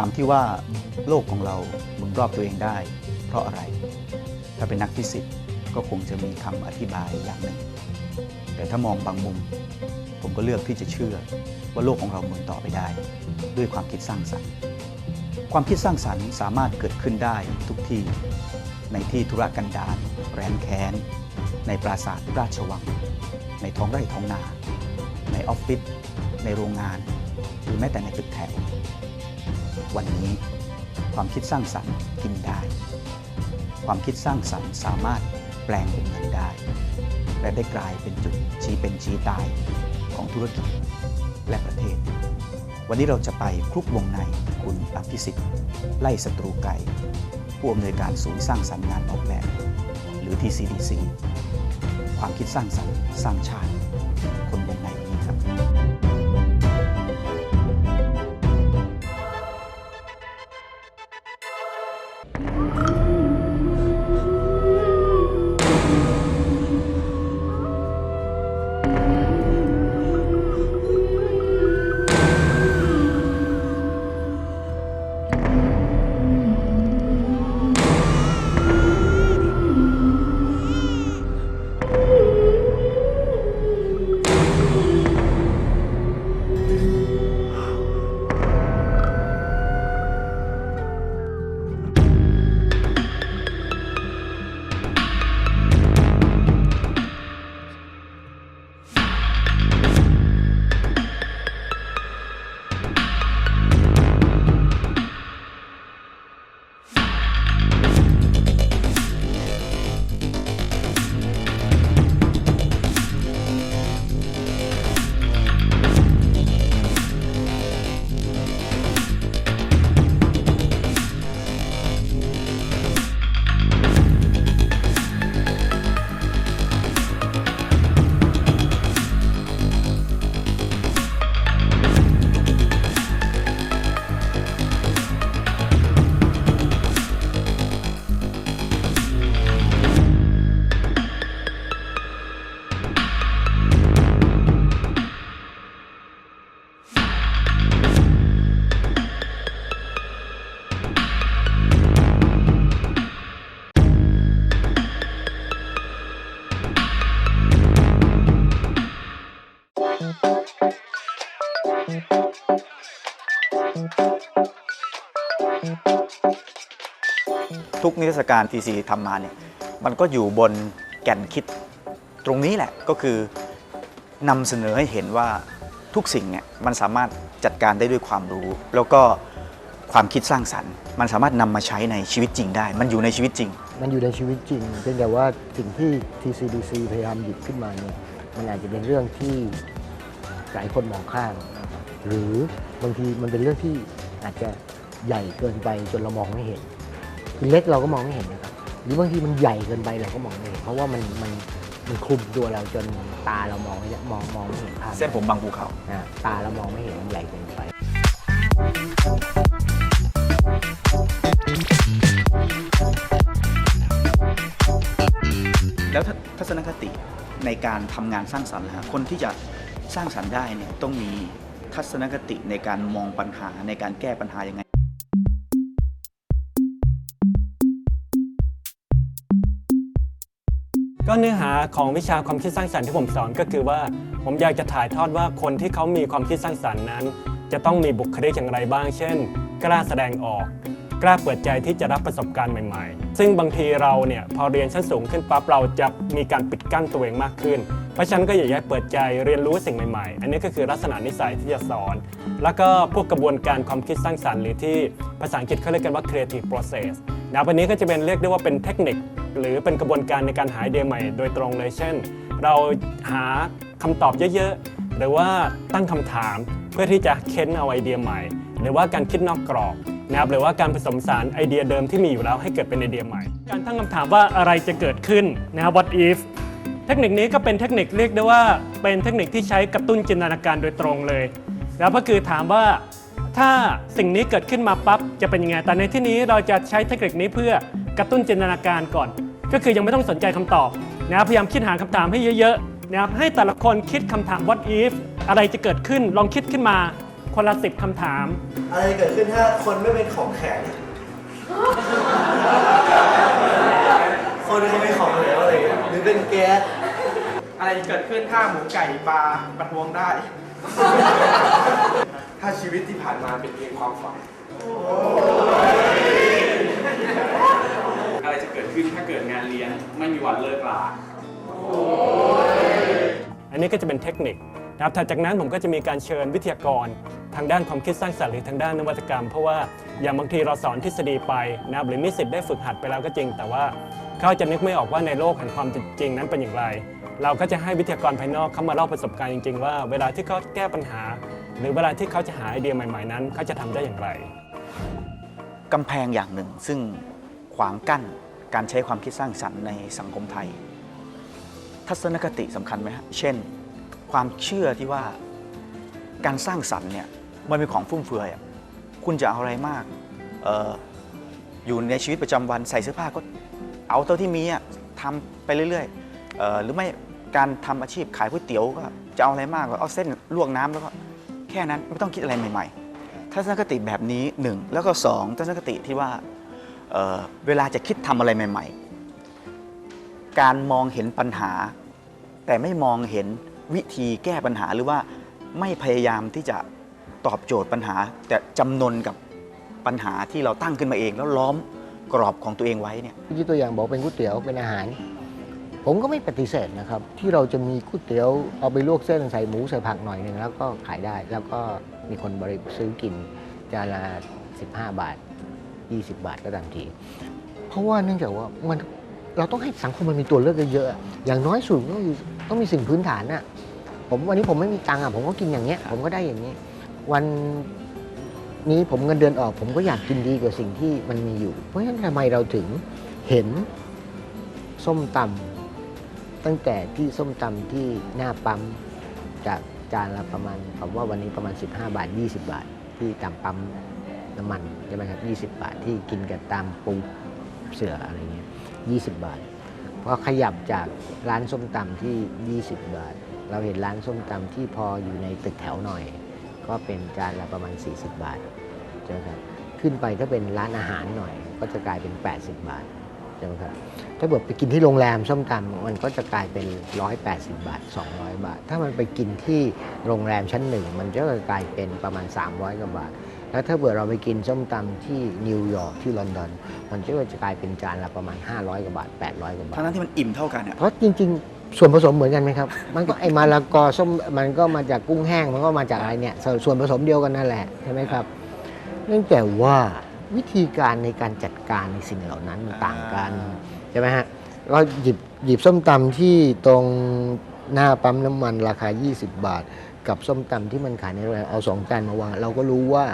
ถามที่ว่าโลกของเราหมุนรอบตัวเองได้ เพราะอะไร ถ้าเป็นนักฟิสิกส์ก็คงจะมีคำอธิบายอย่างหนึ่ง แต่ถ้ามองบางมุม ผมก็เลือกที่จะเชื่อว่าโลกของเราหมุนต่อไปได้ ด้วยความคิดสร้างสรรค์ ความคิดสร้างสรรค์สามารถเกิดขึ้นได้ทุกที่ ในที่ธุรกันดารแร้นแค้น ในปราสาทราชวัง ในท้องไร่ท้องนา ในออฟฟิศในโรงงาน หรือแม้แต่ในตึกแถว วันนี้ ความคิดสร้างสรรค์กินได้ ความคิดสร้างสรรค์สามารถแปลงเป็นเงินได้ และได้กลายเป็นจุดชี้เป็นชี้ตายของธุรกิจและประเทศ วันนี้เราจะไปคลุกวงในคุณอภิสิทธิ์ ไล่ศัตรูไก่ผู้อำนวยการศูนย์สร้างสรรค์งานออกแบบ หรือ TCDC ความคิดสร้างสรรค์สร้างชาติ ทุกนิทรรศการ TC ทำมาเนี่ยมันก็อยู่บนแก่นคิดตรงนี้แหละก็คือนำเสนอให้เห็นว่าทุกสิ่งเนี่ยมันสามารถจัดการได้ด้วยความรู้ แล้วก็ความคิดสร้างสรรค์ มันสามารถนำมาใช้ในชีวิตจริงได้ มันอยู่ในชีวิตจริง มันอยู่ในชีวิตจริงเพียงแต่ว่าสิ่งที่ TCDC พยายามหยิบขึ้นมาเนี่ยมันอาจจะเป็นเรื่องที่หลายคนมองข้ามหรือบางทีมันเป็นเรื่องที่อาจจะใหญ่เกินไปจนเรามองไม่เห็น เล็กเราก็มองไม่เห็นนะครับหรือบางทีมันใหญ่เกินไปเราก็มองไม่เห็นเพราะว่ามันมันมันคลุมตัวเราจนตาเรามองไม่ได้มองมองไม่เห็นภาพเส้นผมบางภูเขาอ่าตาเรามองไม่เห็นมันใหญ่เกินไป แล้วถ้าทัศนคติในการทำงานสร้างสรรค์ล่ะฮะคนที่จะสร้างสรรค์ได้เนี่ยต้องมีทัศนคติในการมองปัญหาในการแก้ปัญหายังไง เนื้อหาของวิชาความคิดสร้างสรรค์ที่ผมสอนก็คือว่า ผมอยากจะถ่ายทอดว่าคนที่เขามีความคิดสร้างสรรค์นั้น จะต้องมีบุคลิกอย่างไรบ้าง เช่น กล้าแสดงออก กล้าเปิดใจที่จะรับประสบการณ์ใหม่ๆ ซึ่งบางทีเราเนี่ยพอเรียนชั้นสูงขึ้นปั๊บเราจะมีการปิดกั้นตัวเองมากขึ้น เพราะฉะนั้นก็อยากให้เปิดใจเรียนรู้สิ่งใหม่ๆ อันนี้ก็คือลักษณะนิสัยที่จะสอน แล้วก็พวกกระบวนการความคิดสร้างสรรค์หรือที่ภาษาอังกฤษเขาเรียกกันว่า creative process นะวันนี้ก็จะเป็นเรียกได้ว่าเป็นเทคนิค หรือเป็นกระบวนการในการหาไอเดียใหม่โดยตรงเลยเช่น เราหาคำตอบเยอะๆ หรือว่าตั้งคำถามเพื่อที่จะเค้นเอาไอเดียใหม่ หรือว่าการคิดนอกกรอบนะครับหรือว่าการผสมสารไอเดียเดิมที่มีอยู่แล้วให้เกิดเป็นไอเดียใหม่ การตั้งคำถามว่าอะไรจะเกิดขึ้นนะครับ what if เทคนิคนี้ก็เป็นเทคนิคเรียกได้ว่าเป็นเทคนิคที่ใช้กระตุ้นจินตนาการโดยตรงเลย แล้วก็คือถามว่า ถ้าสิ่งนี้เกิดขึ้นมาปั๊บจะเป็นยังไง แต่ในที่นี้เราจะใช้เทคนิคนี้เพื่อกระตุ้นจินตนาการก่อน ก็คือยังไม่ต้องสนใจคำตอบนะครับพยายามคิดหาคำถามให้เยอะๆนะครับให้แต่ละคนคิดคำถาม what if อะไรจะเกิดขึ้นลองคิดขึ้นมาคนละสิบคำถาม อะไรจะเกิดขึ้นถ้าคนไม่เป็นของแข็งคนเขาเป็นของเหลวอะไรอย่างเงี้ยหรือเป็นแก๊สอะไรเกิดขึ้นถ้าหมูไก่ปลาประท้วงได้ ถ้าชีวิตที่ผ่านมาเป็นเพียงความฝัน อะไรจะเกิดขึ้นถ้าเกิดงานเลี้ยงไม่มีวันเลิกลา อันนี้ก็จะเป็นเทคนิคนะครับถัดจากนั้นผมก็จะมีการเชิญวิทยากรทางด้านความคิดสร้างสรรค์หรือทางด้านนวัตกรรม เพราะว่าอย่างบางทีเราสอนทฤษฎีไปนะครับหรือนิสิตได้ฝึกหัดไปแล้วก็จริง แต่ว่าเขาจะนึกไม่ออกว่าในโลกแห่งความจริงนั้นเป็นอย่างไร เราก็จะให้วิทยากรภายนอกเข้ามาเล่าประสบการณ์จริง ๆ ว่าเวลาที่เขาแก้ปัญหา หรือเวลาที่เขาจะหาไอเดียใหม่ ๆ นั้นเขาจะทำได้อย่างไรกำแพงอย่างหนึ่งซึ่งขวางกั้นการใช้ความคิดสร้างสรรค์ในสังคมไทย ทัศนคติสำคัญไหมฮะเช่น ความเชื่อที่ว่าการสร้างสรรค์เนี่ยมันเป็นของฟุ่มเฟือยคุณจะเอาอะไรมากอออยู่ในชีวิตประจำวันใส่เสื้อผ้าก็เอาเท่าที่มีอะทำไปเรื่อยๆหรือไม่ การทำอาชีพขายก๋วยเตี๋ยวก็จะเอาอะไรมากก็เอาเส้นลวกน้ำแล้วก็แค่นั้นไม่ต้องคิดอะไรใหม่ๆทัศนคติแบบนี้หนึ่งแล้วก็สองทัศนคติที่ว่าเเวลาจะคิดทำอะไรใหม่ ๆ การมองเห็นปัญหา แต่ไม่มองเห็นวิธีแก้ปัญหาหรือว่าไม่พยายามที่จะตอบโจทย์ปัญหา แต่จำนนกับปัญหาที่เราตั้งขึ้นมาเองแล้วล้อมกรอบของตัวเองไว้เนี่ยเมื่อกี้ตัวอย่างบอกเป็นก๋วยเตี๋ยวเป็นอาหาร ผมก็ไม่ปฏิเสธนะครับ ที่เราจะมีก๋วยเตี๋ยวเอาไปลวกเส้นใส่หมูใส่ผักหน่อยหนึ่งแล้วก็ขายได้ แล้วก็มีคนบริซื้อกินจานละ15 บาท 20 บาทก็ตามที เพราะว่าเนื่องจากว่ามันเราต้องให้สังคมมันมีตัวเลือกเยอะๆอย่างน้อยสุดก็คือต้องมีสิ่งพื้นฐานน่ะผมวันนี้ผมไม่มีตังค์อะผมก็กินอย่างเงี้ยผมก็ได้อย่างนี้ วันนี้ผมเงินเดือนออก ผมก็อยากกินดีกว่าสิ่งที่มันมีอยู่ เพราะฉะนั้นทำไมเราถึงเห็นส้มตำ ตั้งแต่ที่ส้มตำที่หน้าปั๊มจากจานละประมาณผมว่าวันนี้ประมาณ 15 บาท 20 บาท ที่ตามปั๊มน้ำมันใช่ไหมครับ 20 บาทที่กินกันตามปูเสืออะไรเงี้ย 20 บาทพอขยับจากร้านส้มตำที่ 20 บาท เราเห็นร้านส้มตำที่พออยู่ในตึกแถวหน่อย ก็เป็นจานละประมาณ 40 บาทใช่ไหมครับขึ้นไปถ้าเป็นร้านอาหารหน่อย ก็จะกลายเป็น 80 บาท ใช่ไหมครับถ้าเกิดไปกินที่โรงแรมส้มตำมันก็จะกลายเป็น 180 บาท 200 บาท ถ้ามันไปกินที่โรงแรมชั้นหนึ่งมันก็จะกลายเป็นประมาณ 300กว่าบาท แล้วถ้าเกิดเราไปกินส้มตำที่นิวยอร์กที่ลอนดอนมันก็จะกลายเป็นจานละประมาณ 500กว่าบาท 800กว่าบาททั้งนั้นที่มันอิ่มเท่ากันอะเพราะจริงๆ ส่วนผสมเหมือนกันไหมครับ มันก็ไอมาละกอส้มมันก็มาจากกุ้งแห้งมันก็มาจากอะไรเนี่ยสส่วนผสมเดียวกันนั่นแหละใช่ไหมครับ เนื่องจากว่า วิธีการในการจัดการในสิ่งเหล่านั้นมันต่างกันใช่ไหมฮะเราหยิบหยิบส้มตำที่ตรงหน้าปั๊มน้ำมันราคา 20 บาท กับส้มตำที่มันขายในโรงแรมเอาสองจานมาวาง เราก็รู้ว่า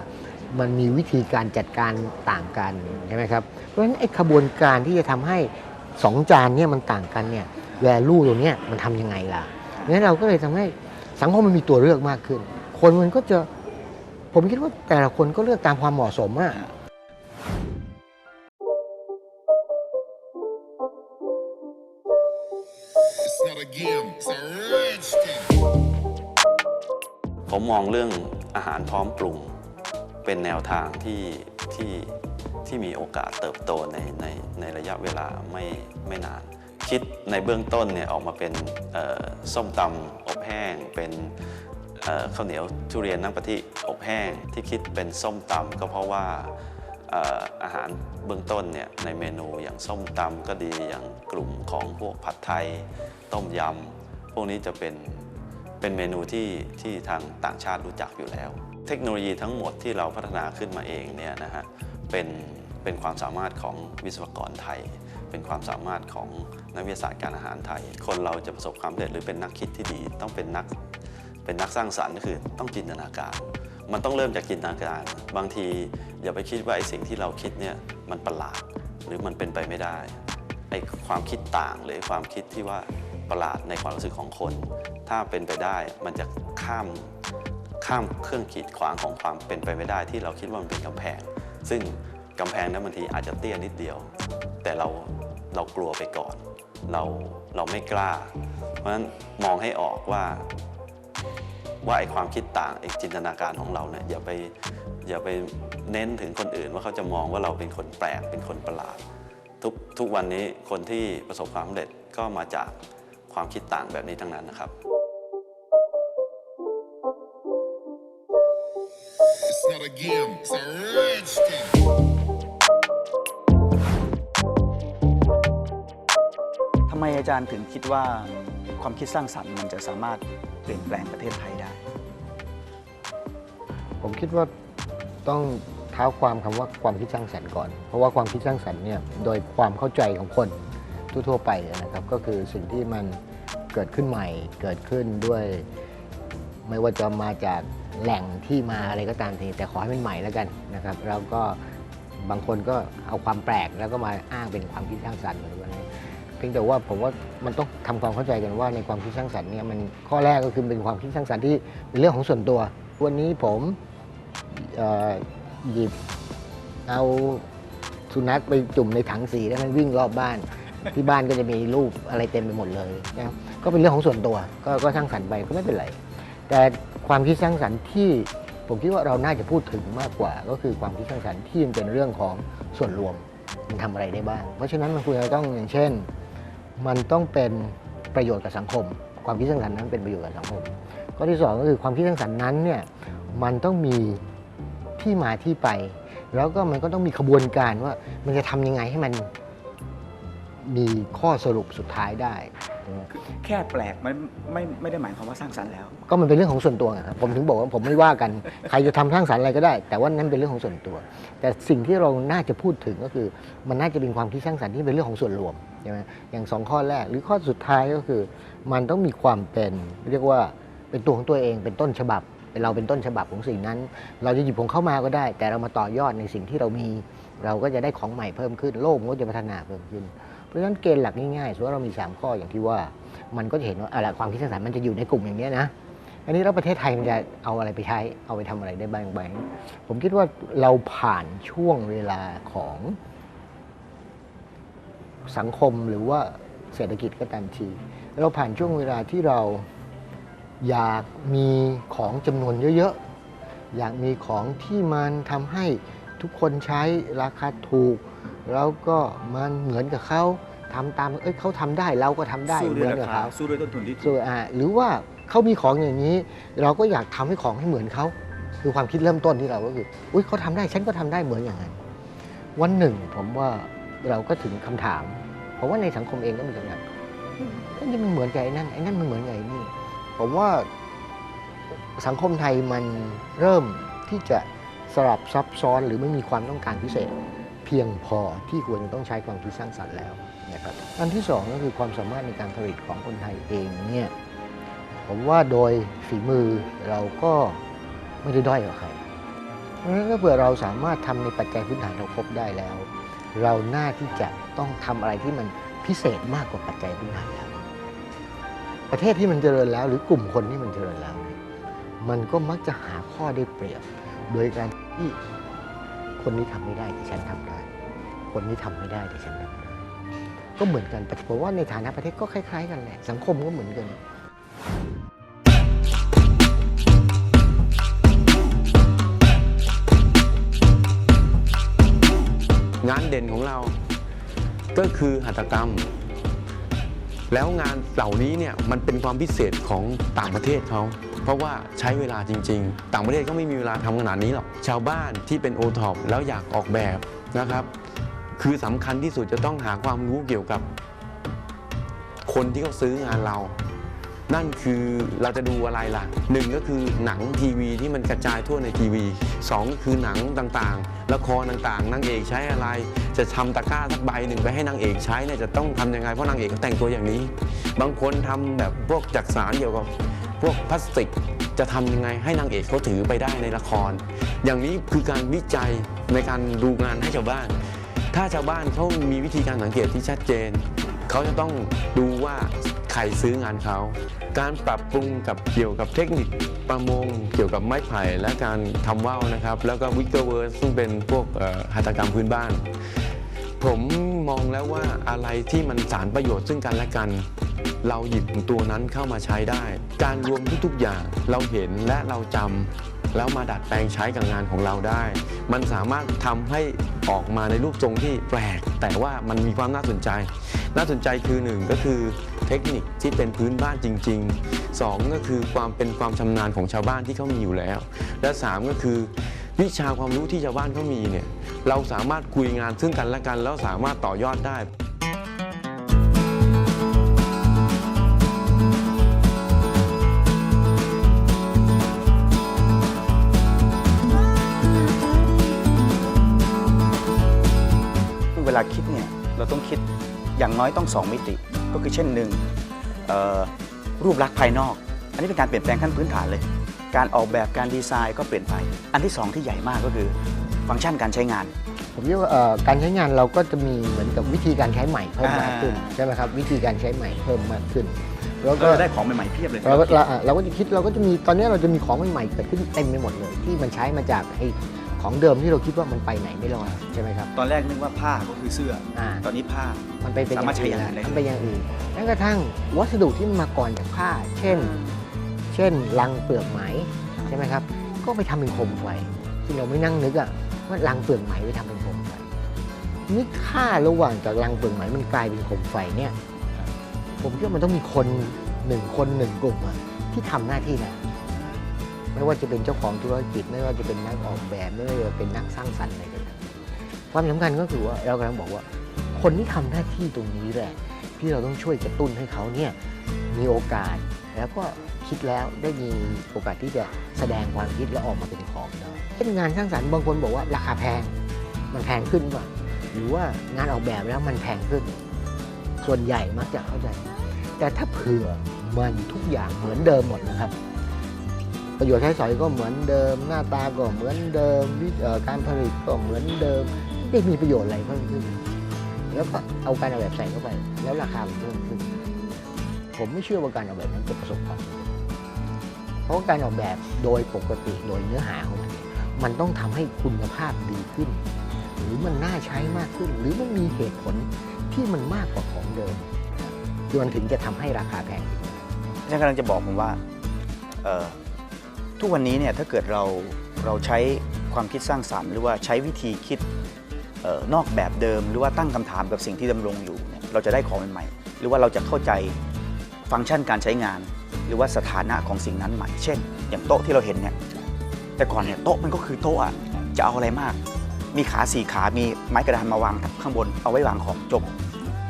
มันมีวิธีการจัดการต่างกันใช่ไหมครับเพราะฉะนั้นไอ้ขบวนการที่จะทำให้สองจานเนี่ยมันต่างกันเนี่ยแวลูตรงเนี้ยมันทำยังไงล่ะงั้นเราก็เลยทำให้สังคมมันมีตัวเลือกมากขึ้น คนมันก็จะผมคิดว่าแต่ละคนก็เลือกตามความเหมาะสมอะ ผมมองเรื่องอาหารพร้อมปรุง เป็นแนวทางที่ที่ที่มีโอกาสเติบโตในในในระยะเวลาไม่ไม่นาน คิดในเบื้องต้นเนี่ยออกมาเป็นส้มตำอบแห้ง เป็นข้าวเหนียวทุเรียนน้ำกะทิอบแห้งที่คิดเป็นส้มตำก็เพราะว่าอาหารเบื้องต้นเนี่ยในเมนูอย่างส้มตำก็ดีอย่างกลุ่มของพวกผัดไทยต้มยำพวกนี้จะเป็น เป็นเมนูที่ที่ทางต่างชาติรู้จักอยู่แล้ว เทคโนโลยีทั้งหมดที่เราพัฒนาขึ้นมาเองเนี่ยนะฮะเป็นเป็นความสามารถของวิศวกรไทย เป็นความสามารถของนักวิทยาศาสตร์การอาหารไทย คนเราจะประสบความสำเร็จหรือเป็นนักคิดที่ดี ต้องเป็นนักเป็นนักสร้างสรรค์ก็คือต้องจินตนาการ มันต้องเริ่มจากจินตนาการ บางทีอย่าไปคิดว่าไอ้สิ่งที่เราคิดเนี่ยมันประหลาด หรือมันเป็นไปไม่ได้ไอ้ความคิดต่างหรือความคิดที่ว่า ประหลาดในความรู้สึกของคน ถ้าเป็นไปได้มันจะข้ามข้ามเครื่องกีดขวางของความเป็นไปไม่ได้ที่เราคิดว่ามันเป็นกำแพง ซึ่งกำแพงนั้นบางทีอาจจะเตี้ยนิดเดียว แต่เราเรากลัวไปก่อน เราเราไม่กล้า เพราะฉะนั้นมองให้ออกว่าว่าไอ้ความคิดต่างไอ้จินตนาการของเราเนี่ยอย่าไปอย่าไปเน้นถึงคนอื่นว่าเขาจะมองว่าเราเป็นคนแปลกเป็นคนประหลาด ทุกทุกวันนี้คนที่ประสบความสำเร็จก็มาจาก ความคิดต่างแบบนี้ทั้งนั้นนะครับ It's not a game, it's a rich thing. ทำไมอาจารย์ถึงคิดว่าความคิดสร้างสรรค์มันจะสามารถเปลี่ยนแปลงประเทศไทยได้ ผมคิดว่าต้องเท้าความคำว่าความคิดสร้างสรรค์ก่อน เพราะว่าความคิดสร้างสรรค์เนี่ยโดยความเข้าใจของคน ทั่วๆไปนะครับก็คือสิ่งที่มันเกิดขึ้นใหม่เกิดขึ้นด้วย ไม่ว่าจะมาจากแหล่งที่มาอะไรก็ตามทีแต่ขอให้มันใหม่แล้วกันนะครับ แล้วก็บางคนก็เอาความแปลกแล้วก็มาอ้างเป็นความคิดสร้างสรรค์อะไรแบบนี้เพียงแต่ว่าผมว่ามันต้องทำความเข้าใจกันว่าในความคิดสร้างสรรค์เนี่ยมันข้อแรกก็คือเป็นความคิดสร้างสรรค์ที่เป็นเรื่องของส่วนตัว วันนี้ผมหยิบเอาสุนัขไปจุ่มในถังสีแล้วมันวิ่งรอบบ้าน ที่บ้านก็จะมีรูปอะไรเต็มไปหมดเลยนะครับก็เป็นเรื่องของส่วนตัวก็ก็สร้างสรรค์ไปก็ไม่เป็นไร แต่ความคิดสร้างสรรค์ที่ผมคิดว่าเราน่าจะพูดถึงมากกว่า ก็คือความคิดสร้างสรรค์ที่มันเป็นเรื่องของส่วนรวมมันทำอะไรได้บ้าง เพราะฉะนั้นมันควรจะต้องอย่างเช่น มันต้องเป็นประโยชน์กับสังคม ความคิดสร้างสรรค์นั้นเป็นประโยชน์กับสังคมข้อที่สองก็คือความคิดสร้างสรรค์นั้นเนี่ยมันต้องมีที่มาที่ไป แล้วก็มันก็ต้องมีขบวนการว่ามันจะทำยังไงให้มัน มีข้อสรุปสุดท้ายได้ใช่ไหมแค่แปลกมันไม่ไม่ได้หมายความว่าสร้างสรรค์แล้ว ก็มันเป็นเรื่องของส่วนตัวไงครับผมถึงบอกว่าผมไม่ว่ากัน ใครจะทำสร้างสรรค์อะไรก็ได้ แต่ว่านั่นเป็นเรื่องของส่วนตัว แต่สิ่งที่เราน่าจะพูดถึงก็คือ มันน่าจะเป็นความคิดสร้างสรรค์ที่เป็นเรื่องของส่วนรวมใช่ไหมอย่างสองข้อแรก หรือข้อสุดท้ายก็คือ มันต้องมีความเป็นเรียกว่าเป็นตัวของตัวเองเป็นต้นฉบับเป็นเราเป็นต้นฉบับของสิ่งนั้น เราจะหยิบของเข้ามาก็ได้ แต่เรามาต่อยอดในสิ่งที่เรามี เราก็จะได้ของใหม่เพิ่มขึ้น โลกมันก็จะพัฒนาเพิ่มขึ้น เพราะฉะนั้นเกณฑ์หลักง่ายๆสมมติว่าเรามี 3 ข้ออย่างที่ว่า มันก็จะเห็นว่าอะไรความคิดสร้างสรรค์มันจะอยู่ในกลุ่มอย่างนี้นะอันนี้แล้วประเทศไทยมันจะเอาอะไรไปใช้ เอาไปทำอะไรได้บ้างไหมผมคิดว่าเราผ่านช่วงเวลาของสังคมหรือว่าเศรษฐกิจก็ตามที เราผ่านช่วงเวลาที่เราอยากมีของจำนวนเยอะๆ อยากมีของที่มันทำให้ทุกคนใช้ราคาถูก แล้วก็มันเหมือนกับเขาทำตามเอ้ยเขาทำได้เราก็ทำได้สู้เหด้วมืยอนรากับคาเขาสู้ด้วยต้นทุนที่ถูส่กวนอ่าหรือว่าเขามีของอย่างนี้ เราก็อยากทำให้ของให้เหมือนเขาคือความคิดเริ่มต้นที่เราก็คืออุ้ยเขาทำได้ฉันก็ทำได้เหมือนอย่างนั้นวันหนึ่งผมว่าเราก็ถึงคำถามเพราะว่าในสังคมเองก็มีคำถามไอ้นี่มันเหมือนกับไอ้นั่นไอ้นั่นมันเหมือนกับไอ้นี่ผมว่าสังคมไทยมันเริ่มที่จะสลับซับซ้อนหรือไม่มีความต้องการพิเศษเพียงพอที่ควรจะต้องใช้ความคิดสร้างสรรค์แล้วนะครับอันที่สองก็คือความสามารถในการผลิตของคนไทยเองเนี่ยผมว่าโดยฝีมือเราก็ไม่ได้ด้อยกว่าใครเพราะฉะนั้นถ้าเผื่อเราสามารถทำในปัจจัยพื้นฐานเราครบได้แล้ว เราหน้าที่จะต้องทำอะไรที่มันพิเศษมากกว่าปัจจัยพื้นฐานแล้ว ประเทศที่มันเจริญแล้ว หรือกลุ่มคนที่มันเจริญแล้วเนี่ยมันก็มักจะหาข้อได้เปรียบ โดยการที่คนนี้ทำไม่ได้แต่ฉันทำได้ คนนี้ทำไม่ได้แต่ฉันทำได้ก็เหมือนกันแต่ผมว่าในฐานะประเทศก็คล้าย ๆ กันแหละ สังคมก็เหมือนกันงานเด่นของเราก็คือหัตถกรรม แล้วงานเหล่านี้เนี่ยมันเป็นความพิเศษของต่างประเทศเขา เพราะว่าใช้เวลาจริง ๆ ต่างประเทศก็ไม่มีเวลาทำขนาดนี้หรอก ชาวบ้านที่เป็นโอท็อปแล้วอยากออกแบบนะครับ คือสำคัญที่สุดจะต้องหาความรู้เกี่ยวกับ คนที่เขาซื้องานเรา นั่นคือเราจะดูอะไรล่ะหนึ่งก็คือหนังทีวีที่มันกระจายทั่วในทีวีสองก็คือหนังต่างๆละครต่างๆนางเอกใช้อะไร จะทำตะกร้าสักใบหนึ่งไปให้นางเอกใช้เนี่ยจะต้องทำยังไงเพราะนางเอกเขาแต่งตัวอย่างนี้ บางคนทำแบบพวกจักสารเกี่ยวกับพวกพลาสติกจะทำยังไงให้นางเอกเขาถือไปได้ในละคร อย่างนี้คือการวิจัยในการดูงานให้ชาวบ้าน ถ้าชาวบ้านเขามีวิธีการสังเกตที่ชัดเจน เขาจะต้องดูว่าใครซื้องานเขา การปรับปรุงกับเกี่ยวกับเทคนิคประมง เกี่ยวกับไม้ไผ่และการทำว่าวนะครับ แล้วก็วิกเกอร์เวิร์สซึ่งเป็นพวกอ่อหัตถกรรมพื้นบ้าน ผมมองแล้วว่าอะไรที่มันสารประโยชน์ซึ่งกันและกัน เราหยิบตัวนั้นเข้ามาใช้ได้ การรวมทุกๆอย่างเราเห็นและเราจำ แล้วมาดัดแปลงใช้กับงานของเราได้ มันสามารถทำให้ออกมาในรูปทรงที่แปลก แต่ว่ามันมีความน่าสนใจ น่าสนใจคือหนึ่งก็คือเทคนิคที่เป็นพื้นบ้านจริงๆสองก็คือความเป็นความชำนาญของชาวบ้านที่เขามีอยู่แล้ว และสามก็คือ วิชาความรู้ที่ชาวบ้านเขามีเนี่ยเราสามารถคุยงานซึ่งกันและกัน แล้วสามารถต่อยอดได้ ลาคิดเนี่ยเราต้องคิดอย่างน้อยต้อง 2 มิติ ก็คือเช่นหนึ่งเอ่อรูปลักษณ์ภายนอก อันนี้เป็นการเปลี่ยนแปลงขั้นพื้นฐานเลย การออกแบบการดีไซน์ก็เปลี่ยนไป อันที่ 2 ที่ใหญ่มากก็คือฟังก์ชันการใช้งาน ผมเรียกว่าเอ่อการใช้งานเราก็จะมีเหมือนกับวิธีการใช้ใหม่เพิ่มมากขึ้นอ่าใช่ไหมครับวิธีการใช้ใหม่เพิ่มมากขึ้นแล้วก็ก็จะได้ของใหม่ๆเพียบเลยเราก็เราอะเราก็จะคิดเราก็จะมีตอนนี้เราจะมีของใหม่ๆเกิดขึ้นเต็มไปหมดเลย ที่มันใช้มาจากไอ้ ของเดิมที่เราคิดว่ามันไปไหนไม่รอดใช่ไหมครับ ตอนแรกนึกว่าผ้าก็คือเสื้ออ่าตอนนี้ผ้า มันไปเป็นสามารถใช้อย่างอื่นนได้ มันไปอย่างอื่นแม้กระทั่งวัสดุที่มันมาก่อนจากผ้า เช่น เช่นลังเปลือกไหมใช่ไหมครับ ก็ไปทำเป็นโคมไฟที่เราไม่นั่งนึกอะว่าลังเปลือกไหมไปทำเป็นโคมไฟนี่ค่าระหว่างจากลังเปลือกไหมมันกลายเป็นโคมไฟเนี่ย ผมคิดว่ามันต้องมีคนหนึ่งคนหนึ่งกลุ่มอะที่ทำหน้าที่นั้น ไม่ว่าจะเป็นเจ้าของธุรกิจ ไม่ว่าจะเป็นนักออกแบบ ไม่ว่าจะเป็นนักสร้างสรรค์อะไรก็ตามความสำคัญก็คือว่าเรากำลังบอกว่า คนที่ทำหน้าที่ตรงนี้แหละ ที่เราต้องช่วยกระตุ้นให้เขาเนี่ยมีโอกาส แล้วก็คิดแล้วได้มีโอกาสที่จะแสดงความคิดและออกมาเป็นของได้เช่นงานสร้างสรรค์บางคนบอกว่าราคาแพงมันแพงขึ้นว่าหรือว่างานออกแบบแล้วมันแพงขึ้น ส่วนใหญ่มักจะเข้าใจ แต่ถ้าเผื่อมันทุกอย่างเหมือนเดิมหมดนะครับ ประโยชน์ใช้สอยก็เหมือนเดิม หน้าตาก็เหมือนเดิมวิเอ่อการผลิตก็เหมือนเดิมไม่มีประโยชน์อะไรเพิ่มขึ้น แล้วก็เอาการออกแบบใส่เข้าไป แล้วราคามันเพิ่มขึ้น ผมไม่เชื่อว่าการออกแบบนั้นจะประสบความสำเร็จเพราะการออกแบบโดยปกติโดยเนื้อหาของมันมันต้องทำให้คุณภาพดีขึ้น หรือมันน่าใช้มากขึ้น หรือมันมีเหตุผลที่มันมากกว่าของเดิมคือมันถึงจะทำให้ราคาแพงอาจารย์กำลังจะบอกผมว่า เออ ทุกวันนี้เนี่ยถ้าเกิดเราเราใช้ความคิดสร้างสรรค์ หรือว่าใช้วิธีคิดออนอกแบบเดิม หรือว่าตั้งคำถามกับสิ่งที่ดำรงอยู่เนี่ยเราจะได้ของใหม่ๆหรือว่าเราจะเข้าใจฟังก์ชันการใช้งาน หรือว่าสถานะของสิ่งนั้นใหม่ เช่น อย่างโต๊ะที่เราเห็นเนี่ยแต่ก่อนเนี่ยโต๊ะมันก็คือโต๊ะอะจะเอาอะไรมาก มีขาสี่ขา มีไม้กระดานมาวางข้างบน เอาไว้วางของจบ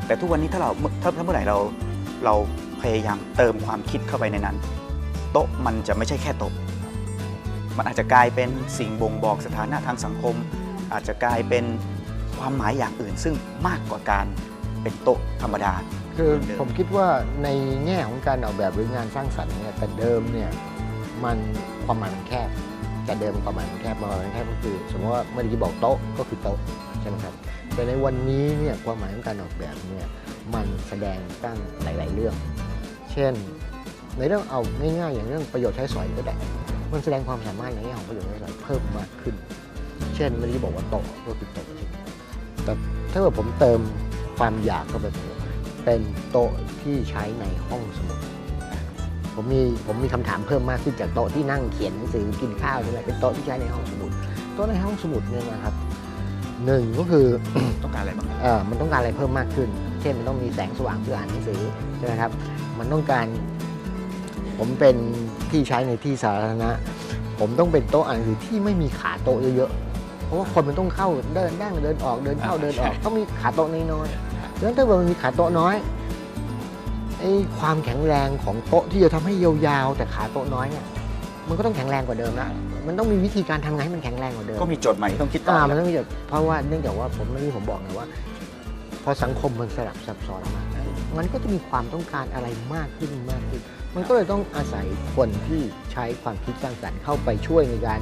แต่ทุกวันนี้ถ้าเราถ้าถ้าเมื่อไหร่เราเราพยายามเติมความคิดเข้าไปในนั้น โต๊ะมันจะไม่ใช่แค่โต๊ะ มันอาจจะกลายเป็นสิ่งบ่งบอกสถานะทางสังคม อาจจะกลายเป็นความหมายอย่างอื่น ซึ่งมากกว่าการเป็นโต๊ะธรรมดา คือผมคิดว่าในแง่ของการออกแบบหรืองานสร้างสรรค์เนี่ยแต่เดิมเนี่ยมันความหมายมันแคบแต่เดิมความหมายมันแคบความหมายมันแคบก็คือ สมมติว่าเมื่อกี้บอกโต๊ะก็คือโต๊ะใช่ไหมครับแต่ในวันนี้เนี่ยความหมายของการออกแบบเนี่ยมันแสดงตั้งหลาย ๆ เรื่อง เช่น ในเรื่องเอาง่าย ๆ อย่างเรื่องประโยชน์ใช้สอยก็ได้ มันแสดงความสามารถในแง่ของประโยชน์ใช้สอยเพิ่มมากขึ้น เช่นเมื่อกี้บอกว่าโต๊ะก็คือโต๊ะใช่ไหมแต่ถ้าเกิดผมเติมความอยากเข้าไปผมเป็นโต๊ะที่ใช้ในห้องสมุดผมมีผมมีคำถามเพิ่มมากขึ้นจากโต๊ะที่นั่งเขียนหนังสือกินข้าวนี่แหละเป็นโต๊ะที่ใช้ในห้องสมุดโต๊ะในห้องสมุดเนี่ยนะครับหนึ่งก็คือต้องการอะไรบ้างเออมันต้องการอะไรเพิ่มมากขึ้น เช่นมันต้องมีแสงสว่างเพื่ออ่านหนังสือใช่ไหมครับมันต้องการ ผมเป็นที่ใช้ในที่สาธารณะ ผมต้องเป็นโต๊ะอ่านหนังสือที่ไม่มีขาโต๊ะเยอะๆ เพราะว่าคนมันต้องเข้าเดินดั้งเดินออกเดินเข้าอ่าเดินออกใช่ต้องมีขาโต๊ะน้อยๆดังนั้นถ้าเกิดมันมีขาโต๊ะน้อยไอ้ความแข็งแรงของโต๊ะที่จะทำให้ยาวๆ แต่ขาโต๊ะน้อยเนี่ยมันก็ต้องแข็งแรงกว่าเดิมละมันต้องมีวิธีการทำงานให้มันแข็งแรงกว่าเดิม ก็มีโจทย์ใหม่ที่ต้องคิดต่ออ่าอมันต้องมีแบบเพราะว่าเนื่องจากว่าผมเมื่อกี้ผมบอกไงว่า พอสังคมมันสลับซับซ้อนมากขึ้นมันก็จะมีความต้องการอะไรมากขึ้นมากขึ้น มันก็เลยต้องอาศัยคนที่ใช้ความคิดสร้างสรรค์เข้าไปช่วยในการ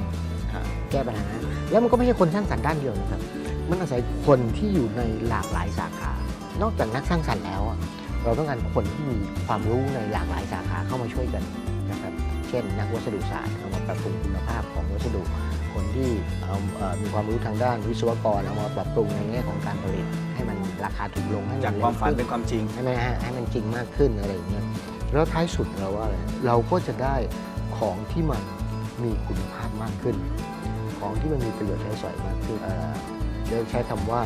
แก้ปัญหานั้นแล้วมันก็ไม่ใช่คนสร้างสรรค์ด้านเดียวนะครับ มันอาศัยคนที่อยู่ในหลากหลายสาขา นอกจากนักสร้างสรรค์แล้วอะเราต้องการคนที่มีความรู้ในหลากหลายสาขาเข้ามาช่วยกันนะครับ เช่น นักวัสดุศาสตร์เอามาปรับปรุงคุณภาพของวัสดุ คนที่เอาเอ่อมีความรู้ทางด้านวิศวกรเอามาปรับปรุงในแง่ของการผลิตให้มันราคาถูกลงให้จากเร็ความฝันขึ้เป็นความจริงใช่ไหมฮะให้มันจริงมากขึ้นอะไรอย่างเงี้ย แล้วท้ายสุดเราว่าอะไรเราก็จะได้ของที่มันมีคุณภาพมากขึ้น ของที่มันมีประโยชน์ใช้สอยมากขึ้นเอ่อเดี๋ยวใช้คำว่า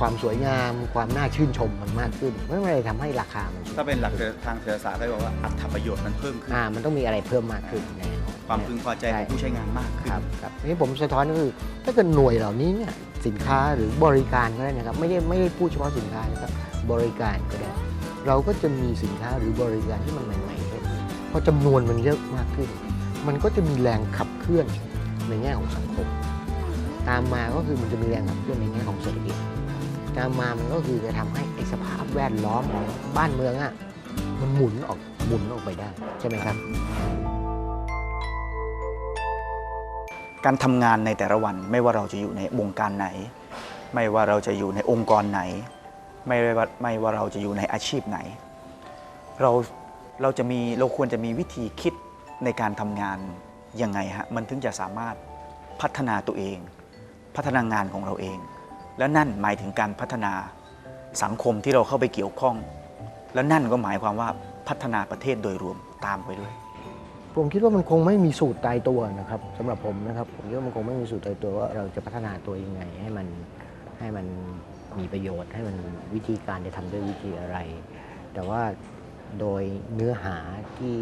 ความสวยงาม ความน่าชื่นชมมันมากขึ้นไม่ไม่ได้ทำให้ราคามันสูงถ้าเป็นหลักทางเศรษฐศาสตร์ก็บอกว่าอัตประโยชน์มันเพิ่มขึ้นอ่ามันต้องมีอะไรเพิ่มมากขึ้นแน่นอนความพึงพอใจของผู้ใช้งานมากขึ้นครับครับทีนี้ผมสะท้อนก็คือ ถ้าเกิดหน่วยเหล่านี้เนี่ยสินค้าหรือบริการก็ได้นะครับ ไม่ได้ไม่ได้พูดเฉพาะสินค้านะครับบริการก็ได้ เราก็จะมีสินค้าหรือบริการที่มันใหม่ๆเพิ่มเพราะจำนวนมันเยอะมากขึ้น มันก็จะมีแรงขับเคลื่อนในแง่ของสังคม ตามมาก็คือมันจะมีแรงขับเคลื่อนในแง่ของเศรษฐกิจตามมามันก็คือจะทำให้สภาพแวดล้อมของบ้านเมืองอะมันหมุนออกหมุนออกไปได้ใช่ไหมครับ การทำงานในแต่ละวันไม่ว่าเราจะอยู่ในวงการไหน ไม่ว่าเราจะอยู่ในองค์กรไหน ไม่ว่าไม่ว่าเราจะอยู่ในอาชีพไหน เราเราจะมีเราควรจะมีวิธีคิดในการทำงานยังไงฮะมันถึงจะสามารถพัฒนาตัวเอง พัฒนางานของเราเอง และนั่นหมายถึงการพัฒนาสังคมที่เราเข้าไปเกี่ยวข้อง และนั่นก็หมายความว่าพัฒนาประเทศโดยรวมตามไปด้วยผมคิดว่ามันคงไม่มีสูตรตายตัวนะครับสำหรับผมนะครับ ผมคิดว่ามันคงไม่มีสูตรตายตัวว่าเราจะพัฒนาตัวยังไงให้มันให้มัน มีประโยชน์ให้มันวิธีการจะทำด้วยวิธีอะไร แต่ว่าโดยเนื้อหาที่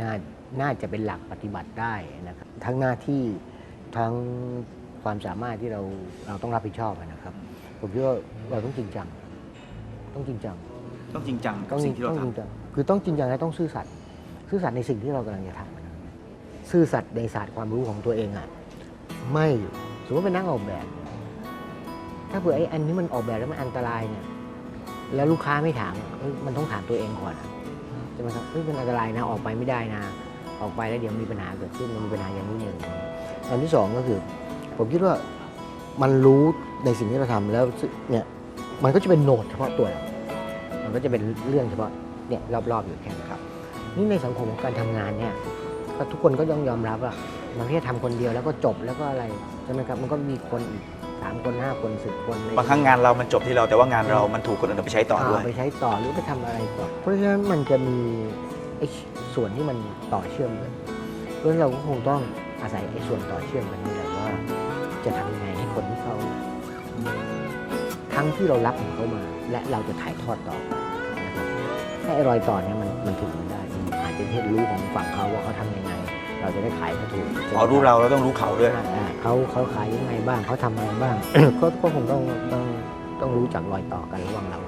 น่าน่าจะเป็นหลักปฏิบัติได้นะครับทั้งหน้าที่ทั้งความสามารถที่เราเราต้องรับผิดชอบนะครับ ผมคิดว่าเราต้องจริงจัง ต้องจริงจังต้องจริงจังกับต้องสิ่งที่เราต้องทำจริงจังคือต้องจริงจังและต้องซื่อสัตย์ซื่อสัตย์ในสิ่งที่เรากำลังจะทำนะครับซื่อสัตย์ในศาสตร์ความรู้ของตัวเองอะไม่สมมติเป็นนักออกแบบ ถ้าเผื่อไอ้อันนี้มันออกแบบแล้วมันอันตรายเนี่ย แล้วลูกค้าไม่ถามเฮ้ยมันต้องถามตัวเองก่อนอะใช่ไหมครับเฮ้ยมันอันตรายนะออกไปไม่ได้นะ ออกไปแล้วเดี๋ยวมีปัญหาเกิดขึ้นมันมีปัญหาอย่างนี้หนึ่งอันที่สองก็คือ ผมคิดว่ามันรู้ในสิ่งที่เราทำแล้วเนี่ยมันก็จะเป็นโน้ตเฉพาะตัวเรามันก็จะเป็นเรื่องเฉพาะเนี่ยรอบๆอยู่แค่นี้ครับ นี่ในสังคมของการทำงานเนี่ยก็ทุกคนก็ต้องยอมรับว่ามันไม่ใช่ทำคนเดียวแล้วก็จบแล้วก็อะไรใช่ไหมครับมันก็มีคนอีก สามคนห้าคนสิบคนอะไบางครั้งงานเรามันจบที่เราแต่ว่างานเรามันถูกคนอื่นเอาไปใช้ต่อด้วยเาไปใช้ต่อหรือไปทำอะไรต่อ เพราะฉะนั้นมันจะมีไอ้ส่วนที่มันต่อเชื่อมกันเพราะฉะนั้นเราก็คงต้องอาศัยไอ้ส่วนต่อเชื่อมกันนี่แหละว่า จะทำยังไงให้คนที่เขาทั้งที่เรารับของเขามา และเราจะถ่ายทอดต่อไปนะครับให้ไอ้รอยต่อเนี่ยมันมันถึงมันได้อาจจะเห็นรู้ของฝั่งเขาว่าเขาทำยังไง เราจะได้ขายเขาถูกพอรู้เราเราต้องรู้เขาด้วยอ่าเขาเขาขายยังไงบ้างเขาทำอะไรบ้าง ก็ก็คงต้องต้องต้องรู้จักรอยต่อกันระหว่างเรากับเขา